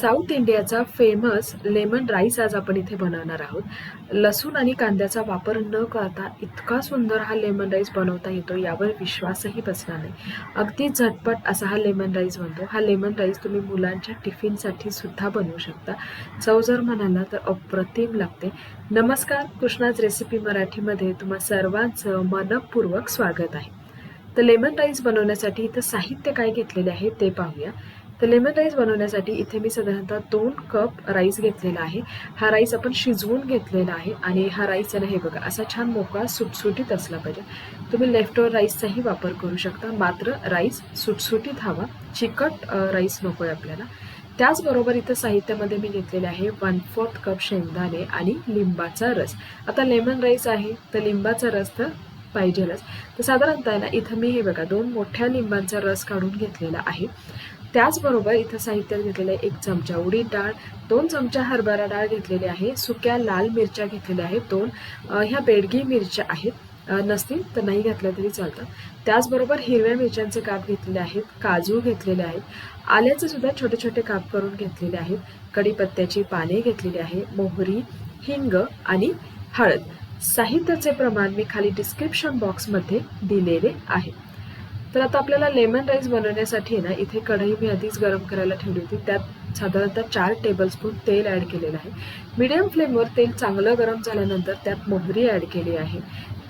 South इंडियाचा famous lemon rice आज आपण इथे बनवणार आहोत. लसूण आणि कांद्याचा वापर न करता इतका सुंदर हा लेमन राईस बनवता येतो यावर विश्वासही बसणार नाही. अगदी झटपट असा हा लेमन राईस बनतो. हा लेमन राईस तुम्ही मुलांच्या टिफिनसाठी सुद्धा बनवू शकता. चव जर म्हणाला तर अप्रतिम लागते. नमस्कार कृष्णाज रेसिपी मराठीमध्ये तुम्हा सर्वांचं मनपूर्वक स्वागत आहे. तर लेमन राईस बनवण्यासाठी इथं साहित्य काय घेतलेले आहे ते पाहूया. तर लेमन राईस बनवण्यासाठी इथे मी साधारणतः दोन कप राईस घेतलेला आहे. हा राईस आपण शिजवून घेतलेला आहे आणि हा राईस आहे ना हे बघा असा छान मोकळा सुटसुटीत असला पाहिजे. तुम्ही लेफ्ट ओव्हर राईसचाही वापर करू शकता. मात्र राईस सुटसुटीत हवा चिकट राईस नको आहे आपल्याला. त्याचबरोबर इथं साहित्यामध्ये मी घेतलेले आहे वन फोर्थ कप शेंगदाणे आणि लिंबाचा रस. आता लेमन राईस आहे तर लिंबाचा रस तर पाहिजेलच. तर साधारणतः ना इथं मी हे बघा दोन मोठ्या लिंबांचा रस काढून घेतलेला आहे. त्याचबरोबर इथं साहित्यात घेतलेलं आहे एक चमचा उडीद डाळ दोन चमचा हरभरा डाळ घेतलेली आहे सुक्या लाल मिरच्या घेतलेल्या आहेत दोन ह्या बेडगी मिरच्या आहेत. नसतील तर नाही घातल्या तरी चालतं. त्याचबरोबर हिरव्या मिरच्यांचे काप घेतलेले आहेत काजू घेतलेले आहेत. आल्याचे सुद्धा छोटे छोटे काप करून घेतलेले आहेत. कढीपत्त्याची पाने घेतलेली आहे मोहरी हिंग आणि हळद. साहित्याचे प्रमाण मी खाली डिस्क्रिप्शन बॉक्समध्ये दिलेले आहे. तर आता आपल्याला लेमन राईस बनवण्यासाठी ना इथे कढई मी आधीच गरम करायला ठेवली होती. त्यात साधारणतः चार टेबलस्पून तेल ॲड केलेलं आहे. मीडियम फ्लेमवर तेल चांगलं गरम झाल्यानंतर त्यात मोहरी ॲड केली आहे.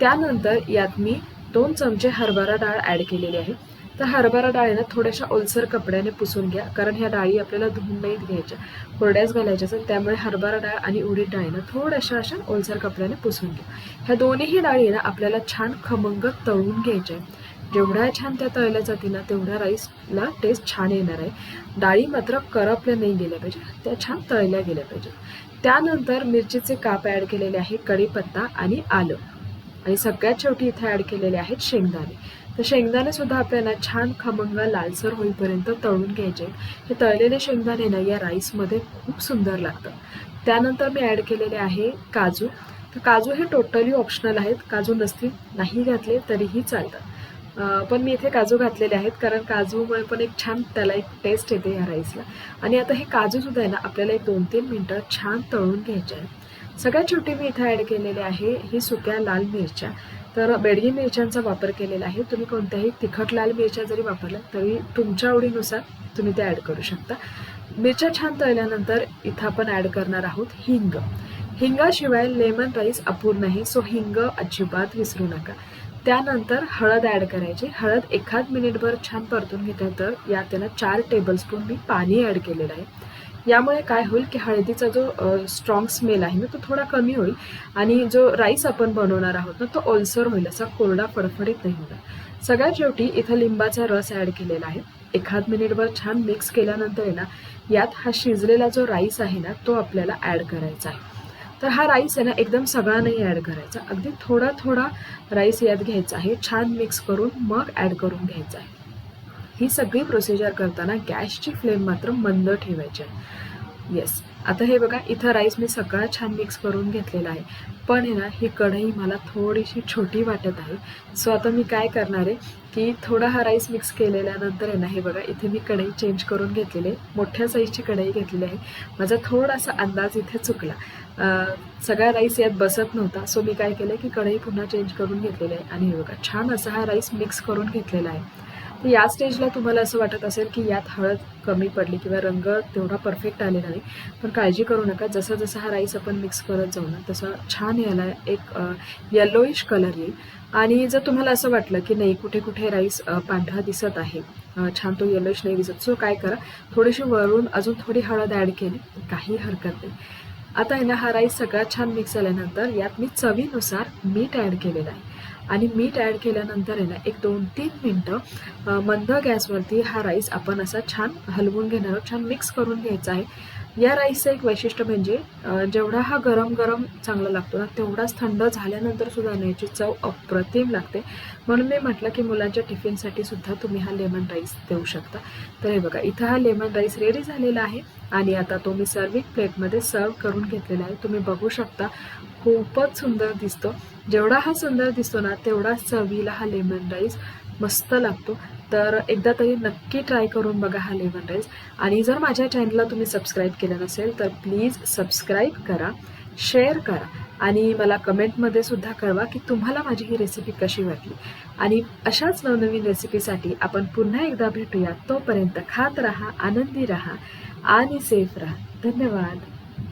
त्यानंतर यात मी दोन चमचे हरभरा डाळ ॲड केलेली आहे. तर हरभरा डाळीनं थोड्याशा ओलसर कपड्याने पुसून घ्या कारण ह्या डाळी आपल्याला धुवून नाहीत घ्यायच्या कोरड्याच घालायच्या असतात. त्यामुळे हरभरा डाळ आणि उडीद डाळीनं थोड्याशा अशा ओलसर कपड्याने पुसून घ्या. ह्या दोन्हीही डाळी आहे ना आपल्याला छान खमंग तळून घ्यायच्या आहे जेवढ्या छान त्या तळल्या जातील ना तेवढ्या राईसला टेस्ट छान येणार आहे. डाळी मात्र करपल्या नाही गेल्या पाहिजे त्या छान तळल्या गेल्या पाहिजे त्यानंतर मिरचीचे काप ॲड केलेले आहे कढीपत्ता आणि आलं. आणि सगळ्यात शेवटी इथे ॲड केलेले आहेत शेंगदाणे. तर शेंगदाणे सुद्धा आपल्याला छान खमंग लालसर होईपर्यंत तळून घ्यायचे हे तळलेले शेंगदाणे ना या राईसमध्ये खूप सुंदर लागतं त्यानंतर मी ॲड केलेले आहे काजू. तर काजू हे टोटली ऑप्शनल आहेत. काजू नसतील नाही घातले तरीही चालतात. पण मी इथे काजू घातलेले आहेत कारण काजूमुळे पण एक छान त्याला एक टेस्ट येते या राईसला आणि आता हे काजूसुद्धा आहे ना आपल्याला एक दोन तीन मिनटं छान तळून घ्यायचे आहे सगळ्यात शेवटी मी इथे ॲड केलेले आहे ही सुक्या लाल मिरच्या. तर बेडगी मिरच्यांचा वापर केलेला आहे. तुम्ही कोणत्याही तिखट लाल मिरच्या जरी वापरल्या तरी तुमच्या आवडीनुसार तुम्ही ते ॲड करू शकता. मिरच्या छान तळल्यानंतर इथं आपण ॲड करणार आहोत हिंग. हिंगाशिवाय लेमन राईस अपूर्ण आहे सो हिंग अजिबात विसरू नका. त्यानंतर हळद ॲड करायची. हळद एखाद मिनिटभर छान परतून घेतल्यानंतर यात त्याला चार टेबलस्पून मी पाणी ॲड केलेलं आहे. यामुळे काय होईल की हळदीचा जो स्ट्रॉंग स्मेल आहे ना तो थोडा कमी होईल आणि जो राईस आपण बनवणार आहोत ना तो ओलसर होईल असा कोरडा फडफडीत नाही होणार. सगळ्यात शेवटी इथं लिंबाचा रस ॲड केलेला आहे. एखाद मिनिटभर छान मिक्स केल्यानंतर आहे ना यात हा शिजलेला जो राईस आहे ना तो आपल्याला ॲड करायचा आहे. तर हा राईस आहे ना एकदम सगळा नाही ॲड करायचा. अगदी थोडा थोडा राईस यात घ्यायचा आहे छान मिक्स करून मग ॲड करून घ्यायचा आहे. ही सगळी प्रोसिजर करताना गॅसची फ्लेम मात्र मंद ठेवायची आहे. येस आता हे बघा इथं राईस मी सगळा छान मिक्स करून घेतलेला आहे. पण आहे ना ही कढई मला थोडीशी छोटी वाटत आहे. सो आता मी काय करणार आहे की थोडा हा राईस मिक्स केलेल्यानंतर आहे ना हे बघा इथे मी कढई चेंज करून घेतलेली आहे. मोठ्या साईजची कढई घेतलेली आहे. माझा थोडासा अंदाज इथे चुकला. सगळा राईस यात बसत नव्हता. सो मी काय केलं की कढई पुन्हा चेंज करून घेतलेली आहे. आणि हे बघा छान असा हा राईस मिक्स करून घेतलेला आहे. तर या स्टेजला तुम्हाला असं वाटत असेल की यात हळद कमी पडली किंवा रंग तेवढा परफेक्ट आलेला नाही पण काळजी करू नका. जसं जसं हा राईस आपण मिक्स करत जाऊ ना तसा छान याला एक येल्लोइश कलर येईल. आणि जर तुम्हाला असं वाटलं की नाही कुठे कुठे राईस पांढरा दिसत आहे छान तो येलोइश नाही दिसत सो काय करा थोडीशी वरून अजून थोडी हळद ॲड केली काही हरकत नाही. आता आहे ना हा राईस सगळा छान मिक्स झाल्यानंतर यात मी चवीनुसार मीठ ॲड केलेलं आहे. आणि मीठ ॲड केल्यानंतर आहे ना एक दोन तीन मिनटं मंद गॅसवरती हा राईस आपण असा छान हलवून घेणार आहोत छान मिक्स करून घ्यायचा आहे. या राईसचं एक वैशिष्ट्य म्हणजे जेवढा हा गरम गरम चांगला लागतो ना तेवढाच थंड झाल्यानंतर सुद्धा याची चव अप्रतिम लागते. म्हणून मी म्हटलं की मुलांच्या टिफिनसाठी सुद्धा तुम्ही हा लेमन राईस देऊ शकता. तर हे बघा इथं हा लेमन राईस रेडी झालेला आहे आणि आता तो मी सर्विंग प्लेटमध्ये सर्व करून घेतलेला आहे. तुम्ही बघू शकता खूपच सुंदर दिसतो. जेवढा हा सुंदर दिसतो ना तेवढा चवीला हा लेमन राईस मस्त लागतो. तर एकदा तरी नक्की ट्राय करून बघा हा लेमन राईस. आणि जर माझ्या चॅनलला तुम्ही सबस्क्राईब केलं नसेल तर प्लीज सबस्क्राईब करा शेअर करा आणि मला कमेंटमध्ये सुद्धा कळवा की तुम्हाला माझी ही रेसिपी कशी वाटली. आणि अशाच नवनवीन रेसिपीसाठी आपण पुन्हा एकदा भेटूया. तोपर्यंत खात राहा आनंदी राहा आणि सेफ राहा. धन्यवाद.